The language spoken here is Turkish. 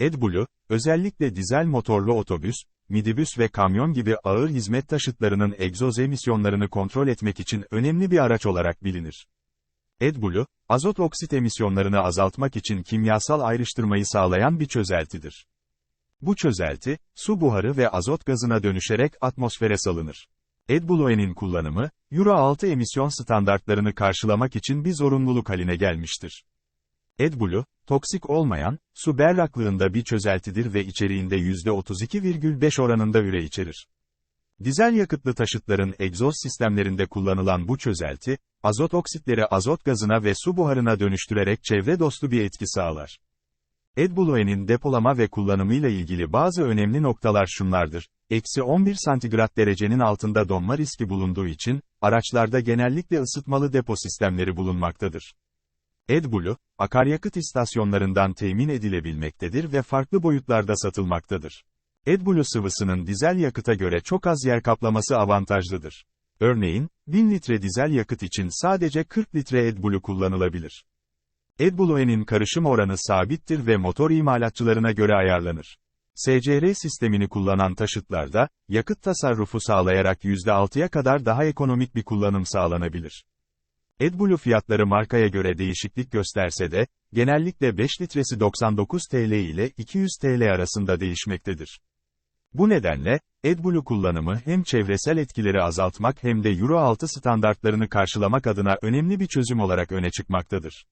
AdBlue, özellikle dizel motorlu otobüs, midibüs ve kamyon gibi ağır hizmet taşıtlarının egzoz emisyonlarını kontrol etmek için önemli bir araç olarak bilinir. AdBlue, azot oksit emisyonlarını azaltmak için kimyasal ayrıştırmayı sağlayan bir çözeltidir. Bu çözelti, su buharı ve azot gazına dönüşerek atmosfere salınır. AdBlue'nin kullanımı, Euro 6 emisyon standartlarını karşılamak için bir zorunluluk haline gelmiştir. AdBlue, toksik olmayan, su berraklığında bir çözeltidir ve içeriğinde %32,5 oranında üre içerir. Dizel yakıtlı taşıtların egzoz sistemlerinde kullanılan bu çözelti, azot oksitleri azot gazına ve su buharına dönüştürerek çevre dostu bir etki sağlar. AdBlue'nin depolama ve kullanımıyla ilgili bazı önemli noktalar şunlardır. Eksi 11 santigrat derecenin altında donma riski bulunduğu için, araçlarda genellikle ısıtmalı depo sistemleri bulunmaktadır. AdBlue, akaryakıt istasyonlarından temin edilebilmektedir ve farklı boyutlarda satılmaktadır. AdBlue sıvısının dizel yakıta göre çok az yer kaplaması avantajlıdır. Örneğin, 1000 litre dizel yakıt için sadece 40 litre AdBlue kullanılabilir. AdBlue'nin karışım oranı sabittir ve motor imalatçılarına göre ayarlanır. SCR sistemini kullanan taşıtlarda, yakıt tasarrufu sağlayarak %6'ya kadar daha ekonomik bir kullanım sağlanabilir. AdBlue fiyatları markaya göre değişiklik gösterse de, genellikle 5 litresi 99 TL ile 200 TL arasında değişmektedir. Bu nedenle, AdBlue kullanımı hem çevresel etkileri azaltmak hem de Euro 6 standartlarını karşılamak adına önemli bir çözüm olarak öne çıkmaktadır.